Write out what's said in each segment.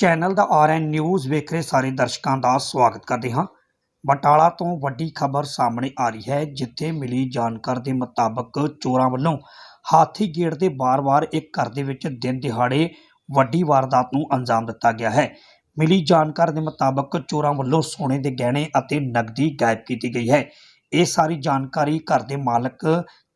Channel ਦਾ RN news ਵੇਖ ਰਹੇ ਸਾਰੇ ਦਰਸ਼ਕਾਂ ਦਾ ਸਵਾਗਤ ਕਰਦੇ ਹਾਂ। ਬਟਾਲਾ ਤੋਂ ਵੱਡੀ ਖਬਰ ਸਾਹਮਣੇ ਆ ਰਹੀ ਹੈ, ਜਿੱਥੇ ਮਿਲੀ ਜਾਣਕਾਰੀ ਦੇ ਮੁਤਾਬਕ ਚੋਰਾਂ ਵੱਲੋਂ ਹਾਥੀ ਗੇਟ ਦੇ ਬਾਰ-ਬਾਰ ਇੱਕ ਘਰ ਦੇ ਵਿੱਚ ਦਿਨ ਦਿਹਾੜੇ ਵੱਡੀ ਵਾਰਦਾਤ ਨੂੰ ਅੰਜਾਮ ਦਿੱਤਾ ਗਿਆ ਹੈ। ਮਿਲੀ ਜਾਣਕਾਰੀ ਦੇ ਮੁਤਾਬਕ ਚੋਰਾਂ ਵੱਲੋਂ ਸੋਨੇ ਦੇ ਗਹਿਣੇ ਅਤੇ ਨਕਦੀ ਗਾਇਬ ਕੀਤੀ ਗਈ ਹੈ। ਇਹ ਸਾਰੀ ਜਾਣਕਾਰੀ ਘਰ ਦੇ ਮਾਲਕ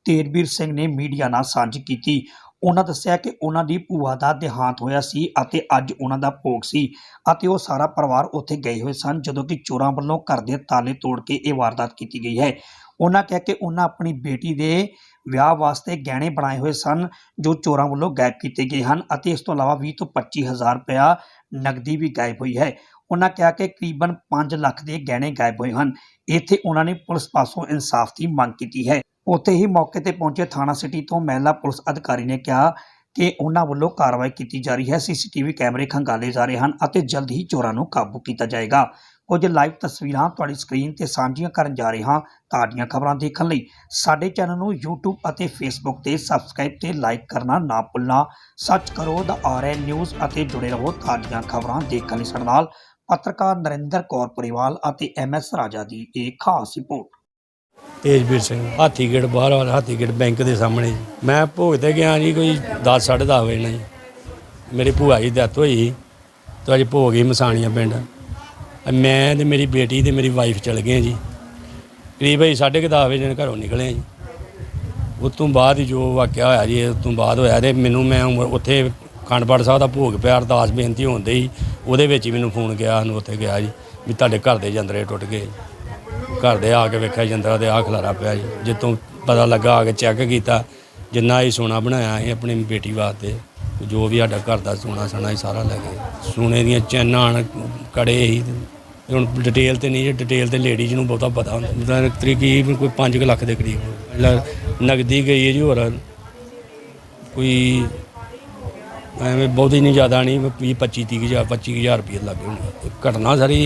ਤੇਰਬੀਰ ਸਿੰਘ ਨੇ ਮੀਡੀਆ ਨਾਲ ਸਾਂਝੀ ਕੀਤੀ। ਉਹਨਾਂ ਦੱਸਿਆ ਕਿ ਉਹਨਾਂ ਦੀ ਭੂਆ ਦਾ ਦੇਹਾਂਤ ਹੋਇਆ ਸੀ ਅਤੇ ਅੱਜ ਉਹਨਾਂ ਦਾ ਭੋਗ ਸੀ ਅਤੇ ਉਹ ਸਾਰਾ ਪਰਿਵਾਰ ਉੱਥੇ ਗਏ ਹੋਏ ਸਨ ਜਦੋਂ ਕਿ ਚੋਰਾਂ ਵੱਲੋਂ ਘਰ ਦੇ ਤਾਲੇ ਤੋੜ ਕੇ ਇਹ ਵਾਰਦਾਤ ਕੀਤੀ ਗਈ ਹੈ। ਉਹਨਾਂ ਕਹਿ ਕਿ ਉਹਨਾਂ ਆਪਣੀ ਬੇਟੀ ਦੇ ਵਿਆਹ ਵਾਸਤੇ ਗਹਿਣੇ ਬਣਾਏ ਹੋਏ ਸਨ ਜੋ ਚੋਰਾਂ ਵੱਲੋਂ ਗਾਇਬ ਕੀਤੇ ਗਏ ਹਨ ਅਤੇ ਇਸ ਤੋਂ ਇਲਾਵਾ 20 ਤੋਂ 25000 ਰੁਪਇਆ ਨਗਦੀ ਵੀ ਗਾਇਬ ਹੋਈ ਹੈ। ਉਹਨਾਂ ਕਿਹਾ ਕਿ ਕਰੀਬਨ 5 ਲੱਖ ਦੇ ਗਹਿਣੇ ਗਾਇਬ ਹੋਏ ਹਨ। ਇੱਥੇ ਉਹਨਾਂ ਨੇ ਪੁਲਿਸ ਪਾਸੋਂ ਇਨਸਾਫ ਦੀ ਮੰਗ ਕੀਤੀ ਹੈ। ਉੱਥੇ ਹੀ ਮੌਕੇ ਤੇ ਪਹੁੰਚੇ ਥਾਣਾ ਸਿਟੀ ਤੋਂ ਮਹਿਲਾ ਪੁਲਿਸ ਅਧਿਕਾਰੀ ਨੇ ਕਿਹਾ ਕਿ ਉਹਨਾਂ ਵੱਲੋਂ ਕਾਰਵਾਈ ਕੀਤੀ ਜਾ ਰਹੀ ਹੈ। ਸੀਸੀਟੀਵੀ ਕੈਮਰੇ ਖੰਗਾਲੇ ਜਾ ਰਹੇ ਹਨ ਅਤੇ ਜਲਦ ਹੀ ਚੋਰਾਂ ਨੂੰ ਕਾਬੂ ਕੀਤਾ ਜਾਏਗਾ। ਕੁਝ ਲਾਈਵ ਤਸਵੀਰਾਂ ਤੁਹਾਡੀ ਸਕਰੀਨ ਤੇ ਸਾਂਝੀਆਂ ਕਰਨ ਜਾ ਰਹੇ ਹਾਂ ਤਾਜ਼ੀਆਂ ਖਬਰਾਂ ਦੇਖਣ ਲਈ। ਸਾਡੇ ਚੈਨਲ ਨੂੰ YouTube ਅਤੇ Facebook ਤੇ ਸਬਸਕ੍ਰਾਈਬ ਤੇ ਲਾਈਕ ਕਰਨਾ ਨਾ ਭੁੱਲਣਾ। ਸੱਚ ਕਰੋ ਦਾ ਆਰਐਨ ਨਿਊਜ਼ ਅਤੇ ਜੁੜੇ ਰਹੋ ਤਾਜ਼ੀਆਂ ਖਬਰਾਂ ਦੇਖਣ ਲਈ ਸਾਡੇ ਨਾਲ। ਪੱਤਰਕਾਰ ਨਰਿੰਦਰ ਕੌਰ ਪਰਿਵਾਲ ਅਤੇ ਐਮਐਸ ਰਾਜਾ ਦੀ ਇਹ ਖਾਸ ਰਿਪੋਰਟ। ਤੇਜਵੀਰ ਸਿੰਘ ਹਾਥੀਗੇਟ ਬਾਹਰ ਵਾਲਾ ਹਾਥੀਗੇਟ ਬੈਂਕ ਦੇ ਸਾਹਮਣੇ ਜੀ। ਮੈਂ ਭੋਗ ਤੇ ਗਿਆ ਜੀ ਕੋਈ 10 10:30 ਵਜੇ ਨਾਲ ਜੀ ਮੇਰੀ ਭੂਆ ਜੀ ਦੀ ਡੈਥ ਹੋਈ ਸੀ। ਤੇ ਅੱਜ ਭੋਗ ਹੀ ਮਸਾਣੀਆਂ ਪਿੰਡ। ਮੈਂ ਤੇ ਮੇਰੀ ਬੇਟੀ ਤੇ ਮੇਰੀ ਵਾਈਫ ਚਲ ਗਏ ਜੀ। ਕਰੀਬ ਅਸੀਂ 10:30 ਵਜੇ ਨਾਲ ਘਰੋਂ ਨਿਕਲੇ ਜੀ। ਉਸ ਤੋਂ ਬਾਅਦ ਹੀ ਜੋ ਵਾਕਿਆ ਹੋਇਆ ਜੀ, ਉਸ ਤੋਂ ਬਾਅਦ ਹੋਇਆ ਤੇ ਮੈਨੂੰ ਮੈਂ ਉਮਰ ਉੱਥੇ ਖੰਡਪੜ ਸਾਹਿਬ ਦਾ ਭੋਗ ਪਿਆ ਅਰਦਾਸ ਬੇਨਤੀ ਹੁੰਦੇ ਸੀ। ਉਹਦੇ ਵਿੱਚ ਹੀ ਮੈਨੂੰ ਫੋਨ ਗਿਆ, ਸਾਨੂੰ ਉੱਥੇ ਗਿਆ ਜੀ, ਵੀ ਤੁਹਾਡੇ ਘਰ ਦੇ ਜੰਦਰੇ ਟੁੱਟ ਗਏ ਘਰ ਦੇ ਆ ਕੇ ਵੇਖਿਆ ਜੰਦਰਾ ਤੇ ਆ ਖਲਾਰਾ ਪਿਆ ਜੀ। ਜਿੱਤੋਂ ਪਤਾ ਲੱਗਾ, ਆ ਕੇ ਚੈੱਕ ਕੀਤਾ, ਜਿੰਨਾ ਹੀ ਸੋਨਾ ਬਣਾਇਆ ਸੀ ਆਪਣੀ ਬੇਟੀ ਵਾਸਤੇ ਜੋ ਵੀ ਸਾਡਾ ਘਰ ਦਾ ਸੋਨਾ ਸਣਾ ਹੀ ਸਾਰਾ ਲੈ ਗਏ। ਸੋਨੇ ਦੀਆਂ ਚੈਨਾਂ ਕੜੇ ਹੀ ਹੁਣ ਡਿਟੇਲ ਤੇ ਨਹੀਂ ਜੀ ਡਿਟੇਲ ਤੇ ਲੇਡੀਜ਼ ਨੂੰ ਬਹੁਤਾ ਪਤਾ ਹੁੰਦਾ। ਜਿੱਦਾਂ ਤਕਰੀਬਨ ਕੋਈ 5 ਲੱਖ ਦੇ ਕਰੀਬ। ਨਗਦੀ ਗਈ ਹੈ ਜੀ ਹੋਰ। ਕੋਈ ਐਵੇਂ ਬਹੁਤੀ ਨਹੀਂ ਜ਼ਿਆਦਾ ਨਹੀਂ 20 25 30 ਹਜ਼ਾਰ 25 ਹਜ਼ਾਰ ਰੁਪਏ ਲੱਗੇ ਹੋਣੇ। ਘਟਨਾ ਸਾਰੀ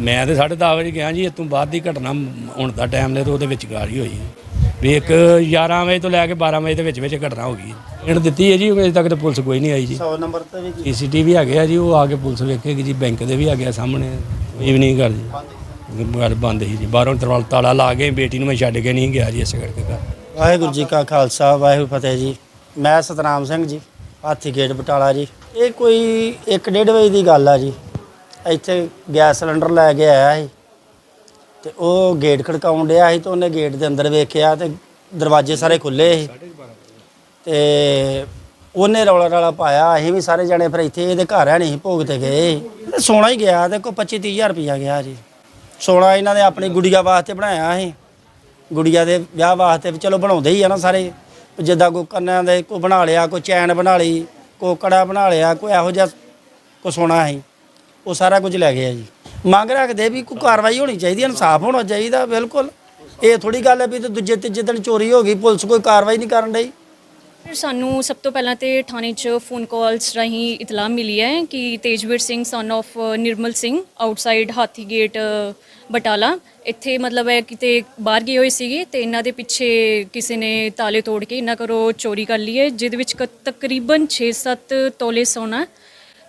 ਮੈਂ ਤੇ 10:30 ਵਜੇ ਗਿਆ ਜੀ ਇਸ ਤੋਂ ਬਾਅਦ ਦੀ ਘਟਨਾ ਹੁਣ ਦਾ ਟਾਈਮ ਨੇ ਤੇ ਉਹਦੇ ਵਿੱਚ ਗਾਲ ਹੀ ਹੋਈ। ਵੀ ਇੱਕ 11 ਵਜੇ ਤੋਂ ਲੈ ਕੇ 12 ਵਜੇ ਦੇ ਵਿੱਚ ਵਿੱਚ ਘਟਨਾ ਹੋ ਗਈ। ਇਹਨ ਦਿੱਤੀ ਹੈ ਜੀ ਅਜੇ ਤੱਕ ਤਾਂ ਪੁਲਿਸ ਕੋਈ ਨਹੀਂ ਆਈ ਜੀ। 100 ਨੰਬਰ ਤੇ ਵੀ ਸੀਸੀਟੀਵੀ ਹੈਗੇ ਆ ਜੀ ਉਹ ਆ ਕੇ ਪੁਲਿਸ ਵੇਖੇਗੀ ਜੀ ਬੈਂਕ ਦੇ ਵੀ ਆ ਗਿਆ ਸਾਹਮਣੇ ਈਵਨਿੰਗ ਕਰ ਜੀ। ਘਰ ਬੰਦ ਸੀ ਜੀ। ਬਾਹਰੋਂ ਤਰਵਾਲ ਤਾਲਾ ਲਾ ਕੇ ਬੇਟੀ ਨੂੰ ਮੈਂ ਛੱਡ ਕੇ ਨਹੀਂ ਗਿਆ ਜੀ ਇਸ ਕਰਕੇ। ਵਾਹਿਗੁਰੂ ਜੀ ਕਾ ਖਾਲਸਾ ਵਾਹਿਗੁਰੂ ਫਤਿਹ ਜੀ। ਮੈਂ ਸਤਨਾਮ ਸਿੰਘ ਜੀ। ਹਾਥੀ ਗੇਟ ਬਟਾਲਾ ਜੀ। ਇਹ ਕੋਈ 1:30 ਵਜੇ ਦੀ ਗੱਲ ਆ ਜੀ। ਇੱਥੇ ਗੈਸ ਸਿਲੰਡਰ ਲੈ ਕੇ ਆਇਆ ਸੀ। ਤੇ ਉਹ ਗੇਟ ਖੜਕਾਉਣ ਡਿਆ ਸੀ ਤੇ ਉਹਨੇ ਗੇਟ ਦੇ ਅੰਦਰ ਵੇਖਿਆ ਤੇ ਦਰਵਾਜ਼ੇ ਸਾਰੇ ਖੁੱਲੇ ਸੀ। ਤੇ ਉਹਨੇ ਰੌਲਾ ਰੌਲਾ ਪਾਇਆ। ਅਸੀਂ ਵੀ ਸਾਰੇ ਜਣੇ ਫਿਰ ਇੱਥੇ ਇਹਦੇ ਘਰ ਹੈ ਨਹੀਂ ਭੋਗ ਤੇ ਗਏ ਤੇ ਸੋਨਾ ਹੀ ਗਿਆ ਤੇ ਕੋਈ 25 30000 ਰੁਪਇਆ ਗਿਆ ਜੀ। ਸੋਨਾ ਇਹਨਾਂ ਨੇ ਆਪਣੀ ਗੁੜੀਆ ਵਾਸਤੇ ਬਣਾਇਆ ਸੀ। ਗੁੜੀਆ ਦੇ ਵਿਆਹ ਵਾਸਤੇ ਵੀ ਚਲੋ ਬਣਾਉਂਦੇ ਹੀ ਆ ਨਾ ਸਾਰੇ। ਜਿੱਦਾਂ ਕੋਈ ਕੰਨਾਂ ਦੇ ਕੋ ਬਣਾ ਲਿਆ, ਕੋਈ ਚੈਨ ਬਣਾ ਲਈ ਕੋ ਕੜਾ ਬਣਾ ਲਿਆ, ਕੋਈ ਇਹੋ ਜਿਹਾ ਕੋ ਸੋਨਾ ਸੀ। ਉਹ ਸਾਰਾ ਕੁਝ ਲੈ ਗਿਆ ਜੀ। ਮੰਗ ਰੱਖਦੇ ਵੀ ਕੋਈ ਕਾਰਵਾਈ ਹੋਣੀ ਚਾਹੀਦੀ, ਇਨਸਾਫ ਹੋਣਾ ਚਾਹੀਦਾ, ਬਿਲਕੁਲ। ਇਹ ਥੋੜੀ ਗੱਲ ਹੈ ਵੀ ਤੇ ਦੂਜੇ ਤੀਜੇ ਦਿਨ ਚੋਰੀ ਹੋ ਗਈ, ਪੁਲਿਸ ਕੋਈ ਕਾਰਵਾਈ ਨਹੀਂ ਕਰਨ ਡਈ। ਸਾਨੂੰ ਸਭ ਤੋਂ ਪਹਿਲਾਂ ਤੇ ਥਾਣੇ 'ਚ ਫੋਨ ਕਾਲਸ ਰਾਹੀਂ ਇਤਲਾਹ ਮਿਲੀ ਹੈ ਕਿ Tejvir Singh son of Nirmal Singh outside Hathi gate Batala. ਇੱਥੇ ਮਤਲਬ ਹੈ ਕਿਤੇ ਬਾਹਰ ਗਏ ਹੋਏ ਸੀਗੇ ਤੇ ਇਹਨਾਂ ਦੇ ਪਿੱਛੇ ਕਿਸੇ ਨੇ ਤਾਲੇ ਤੋੜ ਕੇ ਇਹਨਾਂ ਘਰੋਂ ਚੋਰੀ ਕਰ ਲਈ ਹੈ, ਜਿਹਦੇ ਵਿੱਚ ਕ- ਤਕਰੀਬਨ 6-7 ਤੋਲੇ ਸੋਨਾ